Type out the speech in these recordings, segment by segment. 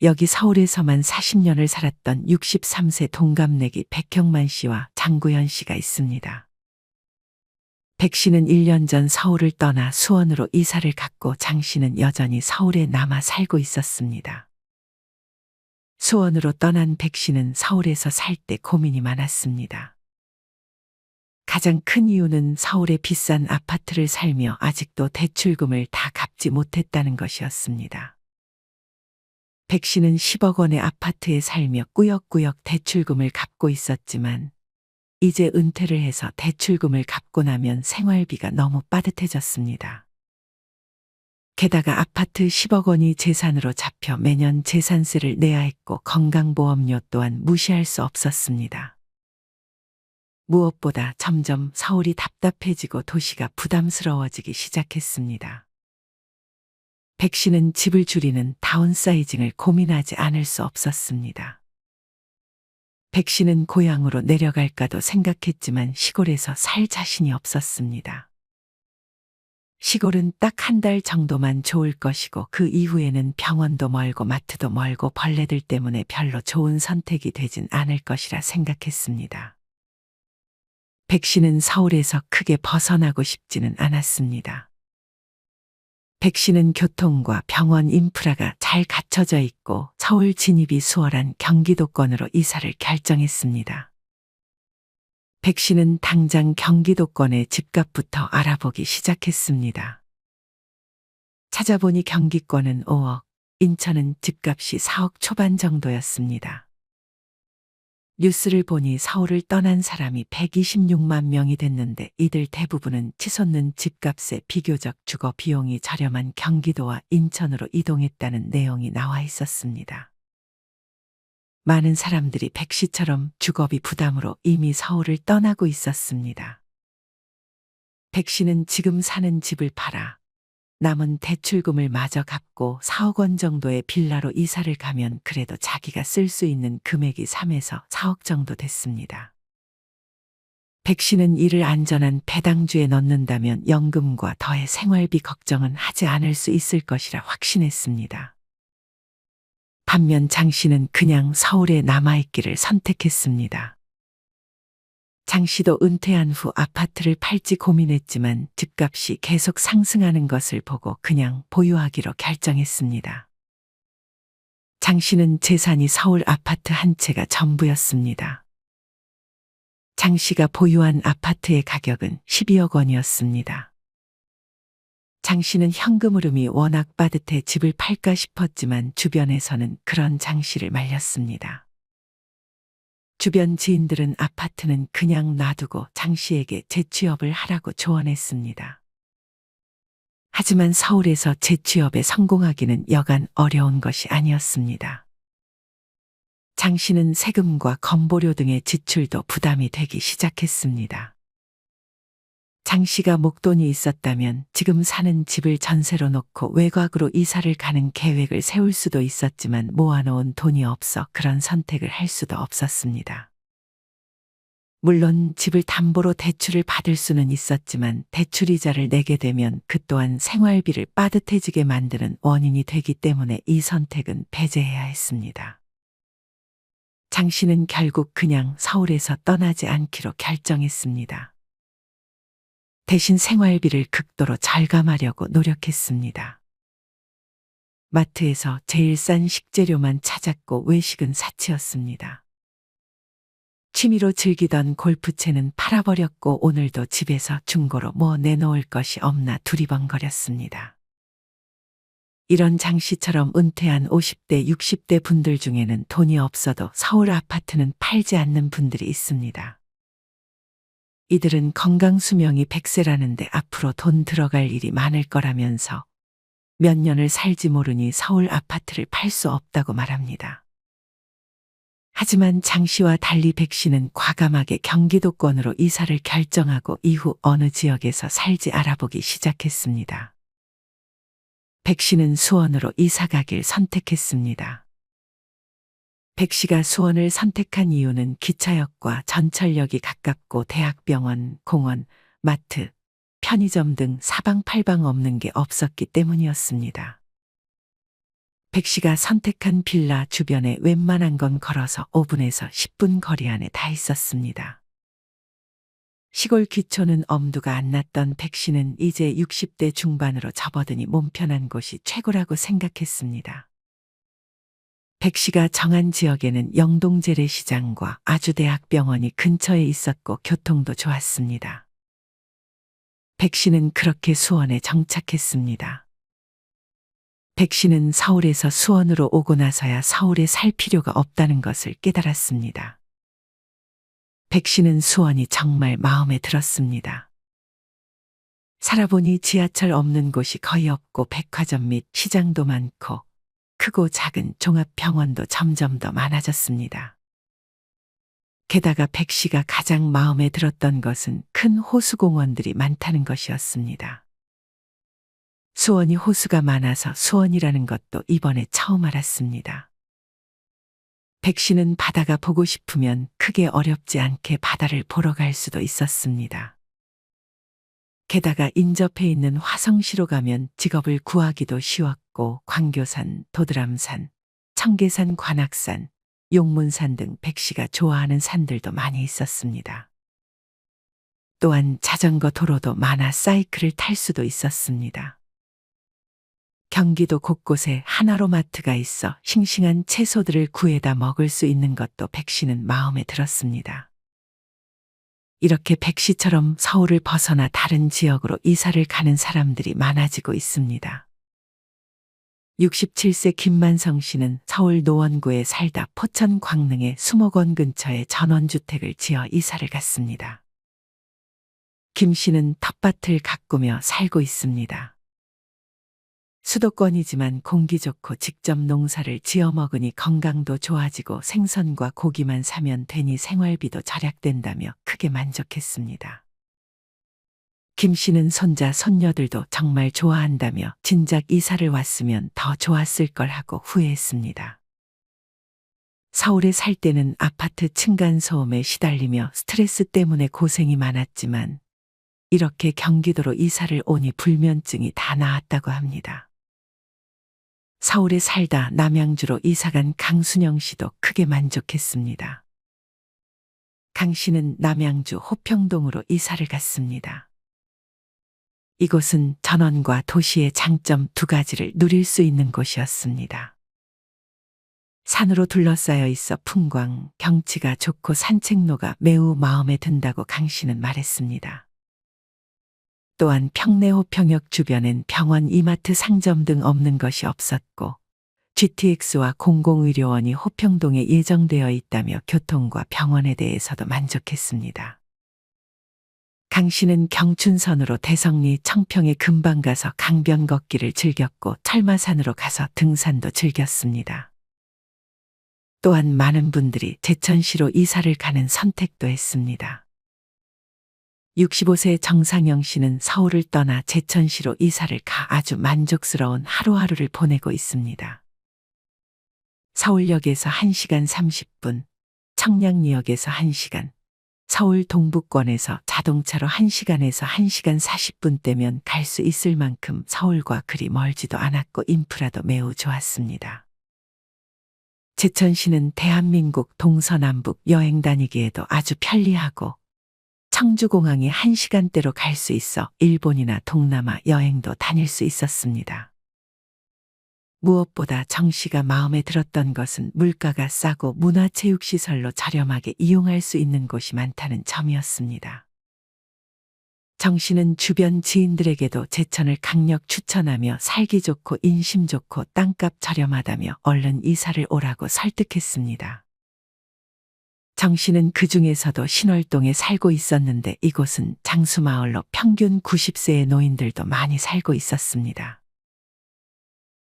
여기 서울에서만 40년을 살았던 63세 동갑내기 백형만 씨와 장구현 씨가 있습니다. 백 씨는 1년 전 서울을 떠나 수원으로 이사를 갔고 장 씨는 여전히 서울에 남아 살고 있었습니다. 수원으로 떠난 백 씨는 서울에서 살 때 고민이 많았습니다. 가장 큰 이유는 서울의 비싼 아파트를 살며 아직도 대출금을 다 갚지 못했다는 것이었습니다. 백 씨는 10억 원의 아파트에 살며 꾸역꾸역 대출금을 갚고 있었지만 이제 은퇴를 해서 대출금을 갚고 나면 생활비가 너무 빠듯해졌습니다. 게다가 아파트 10억 원이 재산으로 잡혀 매년 재산세를 내야 했고 건강보험료 또한 무시할 수 없었습니다. 무엇보다 점점 서울이 답답해지고 도시가 부담스러워지기 시작했습니다. 백 씨는 집을 줄이는 다운사이징을 고민하지 않을 수 없었습니다. 백 씨는 고향으로 내려갈까도 생각했지만 시골에서 살 자신이 없었습니다. 시골은 딱 한 달 정도만 좋을 것이고 그 이후에는 병원도 멀고 마트도 멀고 벌레들 때문에 별로 좋은 선택이 되진 않을 것이라 생각했습니다. 백 씨는 서울에서 크게 벗어나고 싶지는 않았습니다. 백 씨는 교통과 병원 인프라가 잘 갖춰져 있고 서울 진입이 수월한 경기도권으로 이사를 결정했습니다. 백 씨는 당장 경기도권의 집값부터 알아보기 시작했습니다. 찾아보니 경기권은 5억, 인천은 집값이 4억 초반 정도였습니다. 뉴스를 보니 서울을 떠난 사람이 126만 명이 됐는데 이들 대부분은 치솟는 집값에 비교적 주거 비용이 저렴한 경기도와 인천으로 이동했다는 내용이 나와 있었습니다. 많은 사람들이 백 씨처럼 주거비 부담으로 이미 서울을 떠나고 있었습니다. 백 씨는 지금 사는 집을 팔아 남은 대출금을 마저 갚고 4억 원 정도의 빌라로 이사를 가면 그래도 자기가 쓸 수 있는 금액이 3에서 4억 정도 됐습니다. 백 씨는 이를 안전한 배당주에 넣는다면 연금과 더해 생활비 걱정은 하지 않을 수 있을 것이라 확신했습니다. 반면 장 씨는 그냥 서울에 남아있기를 선택했습니다. 장 씨도 은퇴한 후 아파트를 팔지 고민했지만 집값이 계속 상승하는 것을 보고 그냥 보유하기로 결정했습니다. 장 씨는 재산이 서울 아파트 한 채가 전부였습니다. 장 씨가 보유한 아파트의 가격은 12억 원이었습니다. 장 씨는 현금 흐름이 워낙 빠듯해 집을 팔까 싶었지만 주변에서는 그런 장 씨를 말렸습니다. 주변 지인들은 아파트는 그냥 놔두고 장 씨에게 재취업을 하라고 조언했습니다. 하지만 서울에서 재취업에 성공하기는 여간 어려운 것이 아니었습니다. 장 씨는 세금과 건보료 등의 지출도 부담이 되기 시작했습니다. 장 씨가 목돈이 있었다면 지금 사는 집을 전세로 놓고 외곽으로 이사를 가는 계획을 세울 수도 있었지만 모아놓은 돈이 없어 그런 선택을 할 수도 없었습니다. 물론 집을 담보로 대출을 받을 수는 있었지만 대출이자를 내게 되면 그 또한 생활비를 빠듯해지게 만드는 원인이 되기 때문에 이 선택은 배제해야 했습니다. 장 씨는 결국 그냥 서울에서 떠나지 않기로 결정했습니다. 대신 생활비를 극도로 절감하려고 노력했습니다. 마트에서 제일 싼 식재료만 찾았고 외식은 사치였습니다. 취미로 즐기던 골프채는 팔아버렸고 오늘도 집에서 중고로 뭐 내놓을 것이 없나 두리번거렸습니다. 이런 장씨처럼 은퇴한 50대, 60대 분들 중에는 돈이 없어도 서울 아파트는 팔지 않는 분들이 있습니다. 이들은 건강 수명이 100세라는데 앞으로 돈 들어갈 일이 많을 거라면서 몇 년을 살지 모르니 서울 아파트를 팔 수 없다고 말합니다. 하지만 장 씨와 달리 백 씨는 과감하게 경기도권으로 이사를 결정하고 이후 어느 지역에서 살지 알아보기 시작했습니다. 백 씨는 수원으로 이사 가길 선택했습니다. 백 씨가 수원을 선택한 이유는 기차역과 전철역이 가깝고 대학병원, 공원, 마트, 편의점 등 사방팔방 없는 게 없었기 때문이었습니다. 백 씨가 선택한 빌라 주변에 웬만한 건 걸어서 5분에서 10분 거리 안에 다 있었습니다. 시골 귀촌은 엄두가 안 났던 백 씨는 이제 60대 중반으로 접어드니 몸 편한 곳이 최고라고 생각했습니다. 백 씨가 정한 지역에는 영동재래시장과 아주대학병원이 근처에 있었고 교통도 좋았습니다. 백 씨는 그렇게 수원에 정착했습니다. 백 씨는 서울에서 수원으로 오고 나서야 서울에 살 필요가 없다는 것을 깨달았습니다. 백 씨는 수원이 정말 마음에 들었습니다. 살아보니 지하철 없는 곳이 거의 없고 백화점 및 시장도 많고 크고 작은 종합병원도 점점 더 많아졌습니다. 게다가 백 씨가 가장 마음에 들었던 것은 큰 호수공원들이 많다는 것이었습니다. 수원이 호수가 많아서 수원이라는 것도 이번에 처음 알았습니다. 백 씨는 바다가 보고 싶으면 크게 어렵지 않게 바다를 보러 갈 수도 있었습니다. 게다가 인접해 있는 화성시로 가면 직업을 구하기도 쉬웠고 광교산, 도드람산, 청계산, 관악산, 용문산 등 백씨가 좋아하는 산들도 많이 있었습니다. 또한 자전거 도로도 많아 사이클을 탈 수도 있었습니다. 경기도 곳곳에 하나로마트가 있어 싱싱한 채소들을 구해다 먹을 수 있는 것도 백씨는 마음에 들었습니다. 이렇게 백씨처럼 서울을 벗어나 다른 지역으로 이사를 가는 사람들이 많아지고 있습니다. 67세 김만성 씨는 서울 노원구에 살다 포천 광릉의 수목원 근처에 전원주택을 지어 이사를 갔습니다. 김 씨는 텃밭을 가꾸며 살고 있습니다. 수도권이지만 공기 좋고 직접 농사를 지어 먹으니 건강도 좋아지고 생선과 고기만 사면 되니 생활비도 절약된다며 크게 만족했습니다. 김 씨는 손자, 손녀들도 정말 좋아한다며 진작 이사를 왔으면 더 좋았을 걸 하고 후회했습니다. 서울에 살 때는 아파트 층간소음에 시달리며 스트레스 때문에 고생이 많았지만 이렇게 경기도로 이사를 오니 불면증이 다 나았다고 합니다. 서울에 살다 남양주로 이사간 강순영 씨도 크게 만족했습니다. 강 씨는 남양주 호평동으로 이사를 갔습니다. 이곳은 전원과 도시의 장점 두 가지를 누릴 수 있는 곳이었습니다. 산으로 둘러싸여 있어 풍광, 경치가 좋고 산책로가 매우 마음에 든다고 강 씨는 말했습니다. 또한 평내호 평역 주변엔 병원, 이마트, 상점 등 없는 것이 없었고 GTX와 공공의료원이 호평동에 예정되어 있다며 교통과 병원에 대해서도 만족했습니다. 강 씨는 경춘선으로 대성리 청평에 금방 가서 강변 걷기를 즐겼고 철마산으로 가서 등산도 즐겼습니다. 또한 많은 분들이 제천시로 이사를 가는 선택도 했습니다. 65세 정상영 씨는 서울을 떠나 제천시로 이사를 가 아주 만족스러운 하루하루를 보내고 있습니다. 서울역에서 1시간 30분, 청량리역에서 1시간, 서울 동북권에서 자동차로 1시간에서 1시간 40분대면 갈 수 있을 만큼 서울과 그리 멀지도 않았고 인프라도 매우 좋았습니다. 제천시는 대한민국 동서남북 여행 다니기에도 아주 편리하고 청주공항이 1시간대로 갈 수 있어 일본이나 동남아 여행도 다닐 수 있었습니다. 무엇보다 정 씨가 마음에 들었던 것은 물가가 싸고 문화체육시설로 저렴하게 이용할 수 있는 곳이 많다는 점이었습니다. 정 씨는 주변 지인들에게도 제천을 강력 추천하며 살기 좋고 인심 좋고 땅값 저렴하다며 얼른 이사를 오라고 설득했습니다. 정 씨는 그 중에서도 신월동에 살고 있었는데 이곳은 장수마을로 평균 90세의 노인들도 많이 살고 있었습니다.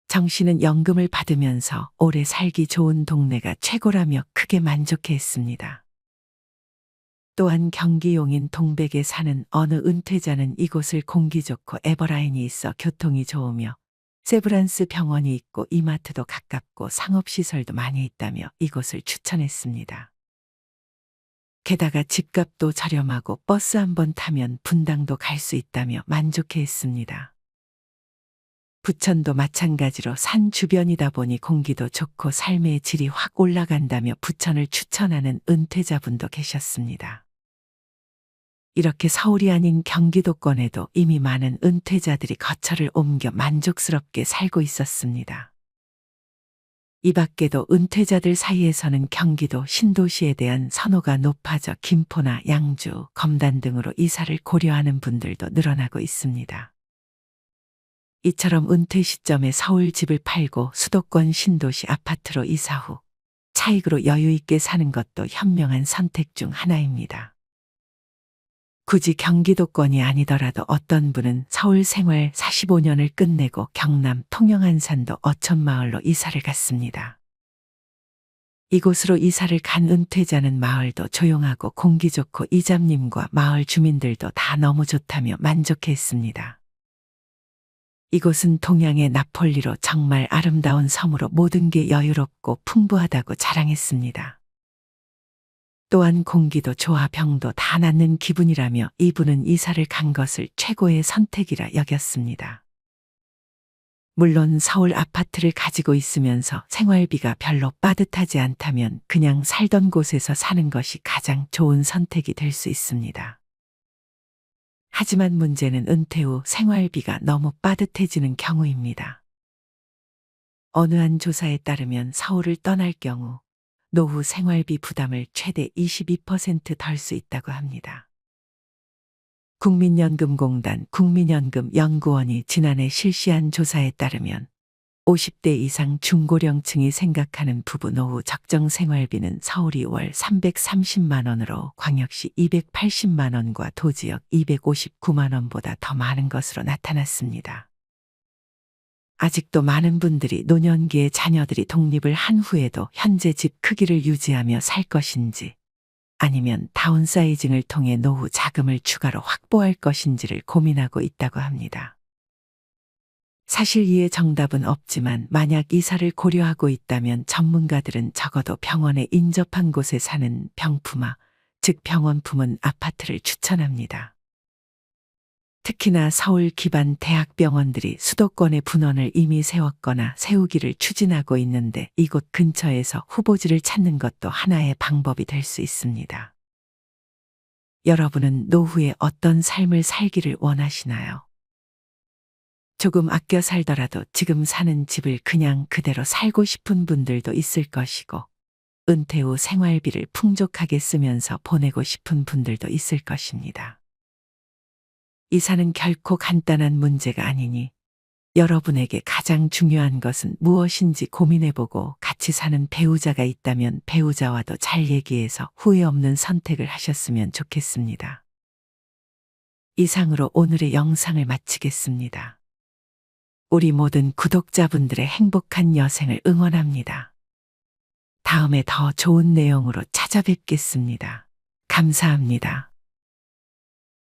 정 씨는 연금을 받으면서 오래 살기 좋은 동네가 최고라며 크게 만족해 했습니다. 또한 경기 용인 동백에 사는 어느 은퇴자는 이곳을 공기 좋고 에버라인이 있어 교통이 좋으며 세브란스 병원이 있고 이마트도 가깝고 상업시설도 많이 있다며 이곳을 추천했습니다. 게다가 집값도 저렴하고 버스 한 번 타면 분당도 갈 수 있다며 만족해 했습니다. 부천도 마찬가지로 산 주변이다 보니 공기도 좋고 삶의 질이 확 올라간다며 부천을 추천하는 은퇴자분도 계셨습니다. 이렇게 서울이 아닌 경기도권에도 이미 많은 은퇴자들이 거처를 옮겨 만족스럽게 살고 있었습니다. 이 밖에도 은퇴자들 사이에서는 경기도 신도시에 대한 선호가 높아져 김포나 양주, 검단 등으로 이사를 고려하는 분들도 늘어나고 있습니다. 이처럼 은퇴 시점에 서울 집을 팔고 수도권 신도시 아파트로 이사 후 차익으로 여유 있게 사는 것도 현명한 선택 중 하나입니다. 굳이 경기도권이 아니더라도 어떤 분은 서울 생활 45년을 끝내고 경남 통영안산도 어촌마을로 이사를 갔습니다. 이곳으로 이사를 간 은퇴자는 마을도 조용하고 공기 좋고 이장님과 마을 주민들도 다 너무 좋다며 만족했습니다. 이곳은 동양의 나폴리로 정말 아름다운 섬으로 모든 게 여유롭고 풍부하다고 자랑했습니다. 또한 공기도 좋아 병도 다 낫는 기분이라며 이분은 이사를 간 것을 최고의 선택이라 여겼습니다. 물론 서울 아파트를 가지고 있으면서 생활비가 별로 빠듯하지 않다면 그냥 살던 곳에서 사는 것이 가장 좋은 선택이 될 수 있습니다. 하지만 문제는 은퇴 후 생활비가 너무 빠듯해지는 경우입니다. 어느 한 조사에 따르면 서울을 떠날 경우 노후 생활비 부담을 최대 22%덜 수 있다고 합니다. 국민연금공단 국민연금연구원이 지난해 실시한 조사에 따르면 50대 이상 중고령층이 생각하는 부부 노후 적정 생활비는 서울이 월 330만 원으로 광역시 280만 원과 도지역 259만 원보다 더 많은 것으로 나타났습니다. 아직도 많은 분들이 노년기에 자녀들이 독립을 한 후에도 현재 집 크기를 유지하며 살 것인지 아니면 다운사이징을 통해 노후 자금을 추가로 확보할 것인지를 고민하고 있다고 합니다. 사실 이에 정답은 없지만 만약 이사를 고려하고 있다면 전문가들은 적어도 병원에 인접한 곳에 사는 병품화, 즉 병원 품은 아파트를 추천합니다. 특히나 서울 기반 대학병원들이 수도권의 분원을 이미 세웠거나 세우기를 추진하고 있는데 이곳 근처에서 후보지를 찾는 것도 하나의 방법이 될 수 있습니다. 여러분은 노후에 어떤 삶을 살기를 원하시나요? 조금 아껴 살더라도 지금 사는 집을 그냥 그대로 살고 싶은 분들도 있을 것이고, 은퇴 후 생활비를 풍족하게 쓰면서 보내고 싶은 분들도 있을 것입니다. 이사는 결코 간단한 문제가 아니니 여러분에게 가장 중요한 것은 무엇인지 고민해보고 같이 사는 배우자가 있다면 배우자와도 잘 얘기해서 후회 없는 선택을 하셨으면 좋겠습니다. 이상으로 오늘의 영상을 마치겠습니다. 우리 모든 구독자분들의 행복한 여생을 응원합니다. 다음에 더 좋은 내용으로 찾아뵙겠습니다. 감사합니다.